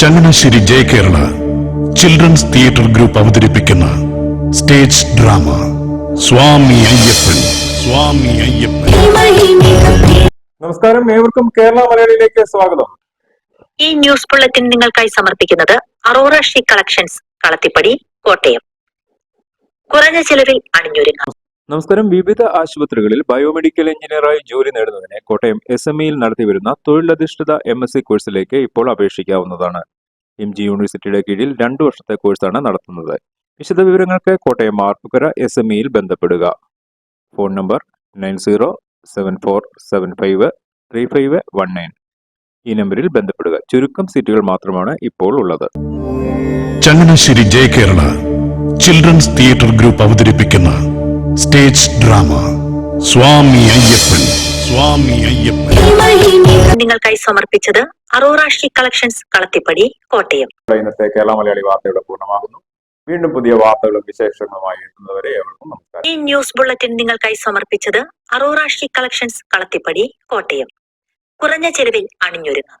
Changanassery Jayakerala children's theatre group അവതരിപ്പിക്കുന്ന stage drama Swami Ayyappan Swami Ayyappan. നമസ്കാരം ഏവർക്കും കേരള മലയാളിയിലേക്ക് സ്വാഗതം. ഈ ന്യൂസ് ബുള്ളറ്റിൻ നിങ്ങൾക്കായി സമർപ്പിക്കുന്നത് Aurora she collections Kalathipady Kottayam. കുറഞ്ഞ ചിലവിൽ അണിഞ്ഞൊരുങ്ങാം. നമസ്കാരം. വിവിധ ആശുപത്രികളിൽ ബയോമെഡിക്കൽ എഞ്ചിനീയറായി ജോലി നേടുന്നതിന് കോട്ടയം എസ് എം ഇയിൽ നടത്തിവരുന്ന തൊഴിലധിഷ്ഠിത എം എസ് സി കോഴ്സിലേക്ക് ഇപ്പോൾ അപേക്ഷിക്കാവുന്നതാണ്. എം ജി യൂണിവേഴ്സിറ്റിയുടെ കീഴിൽ രണ്ടു വർഷത്തെ കോഴ്സാണ് നടത്തുന്നത്. വിശദവിവരങ്ങൾക്ക് കോട്ടയം ആർപ്പുകര എസ് എം ഇയിൽ ബന്ധപ്പെടുക. Phone number nine zero seven four seven five three five one nine. ഈ നമ്പറിൽ ബന്ധപ്പെടുക. ചുരുക്കം സീറ്റുകൾ മാത്രമാണ് ഇപ്പോൾ ഉള്ളത്. Changanassery Jaya Kerala children's theatre group അവതരിപ്പിക്കുന്ന സ്റ്റേജ് ഡ്രാമ സ്വാമി അയ്യപ്പൻ. സ്വാമി അയ്യപ്പൻ. നിങ്ങൾക്കായി സമർപ്പിച്ചത് Aurora she collections Kalathipady Kottayam. ഇന്നത്തെ കേരള മലയാളി വാർത്തയുടെ പൂർണമാകുന്നു. വീണ്ടും പുതിയ വാർത്തകളും വിശേഷങ്ങളുമായി എത്തുന്നവരെ നമസ്കാരം. ഈ ന്യൂസ് ബുള്ളറ്റിൻ നിങ്ങൾക്കായി സമർപ്പിച്ചത് Aurora she collections Kalathipady Kottayam. കുറഞ്ഞ ചെലവിൽ അണിഞ്ഞൊരുങ്ങാം.